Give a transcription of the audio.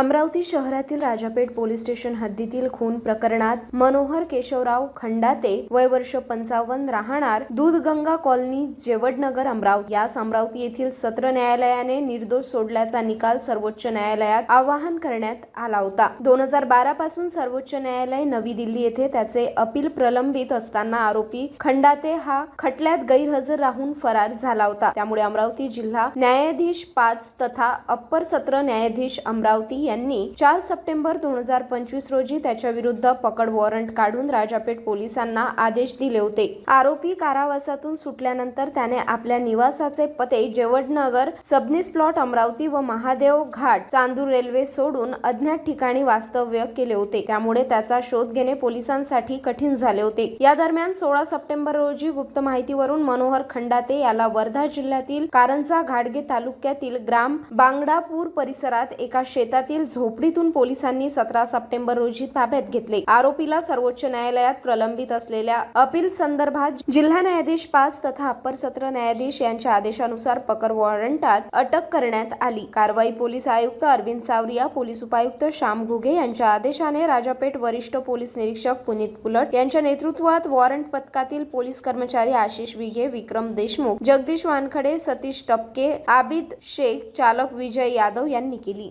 अमरावती शहरातील Rajapeth police station हद्दीतील खून प्रकरणात मनोहर केशवराव खंडाते वय वर्ष पंचावन्न राहणार दूधगंगा कॉलनी जेवडनगर अमरावती. यास अमरावती येथील सत्र न्यायालयाने निर्दोष सोडल्याचा निकाल सर्वोच्च न्यायालयात आवाहन करण्यात आला होता. दोन हजार बारा पासून सर्वोच्च न्यायालय नवी दिल्ली येथे त्याचे अपील प्रलंबित असताना आरोपी खंडाते हा खटल्यात गैरहजर राहून फरार झाला होता. त्यामुळे अमरावती जिल्हा न्यायाधीश पाच तथा अप्पर सत्र न्यायाधीश अमरावती यांनी चार सप्टेंबर दोन हजार पंचवीस रोजी त्याच्या विरुद्ध पकड वॉरंट काढून राजापेठ पोलिसांना आदेश दिले होते. आरोपी कारावासातून सुटल्यानंतर त्याने आपल्या निवासाचे पते जेवडनगर सबनीस प्लॉट अमरावती व महादेव घाट चांदूर रेल्वे सोडून अज्ञात ठिकाणी वास्तव्य केले होते. त्यामुळे त्याचा शोध घेणे पोलिसांसाठी कठीण झाले होते. या दरम्यान सोळा सप्टेंबर रोजी गुप्त माहितीवरून मनोहर खंडाते याला वर्धा जिल्ह्यातील कारंजा घाटगे तालुक्यातील ग्राम बांगडापूर परिसरात एका शेतातील झोपडीतून पोलिसांनी सतरा सप्टेंबर रोजी ताब्यात घेतले. आरोपीला सर्वोच्च न्यायालयात प्रलंबित असलेल्या अपील संदर्भात जिल्हा न्यायाधीश पाच तथा अप्पर सत्र न्यायाधीश यांच्या आदेशानुसार पकड वॉरंटात अटक करण्यात आली. कारवाई पोलीस आयुक्त अरविंद सावरिया पोलीस उपायुक्त श्याम घुगे यांच्या आदेशाने राजापेठ वरिष्ठ पोलीस निरीक्षक पुनीत पुलट यांच्या नेतृत्वात वॉरंट पथकातील पोलीस कर्मचारी आशिष विघे विक्रम देशमुख जगदीश वानखडे सतीश टपके आबिद शेख चालक विजय यादव यांनी केली.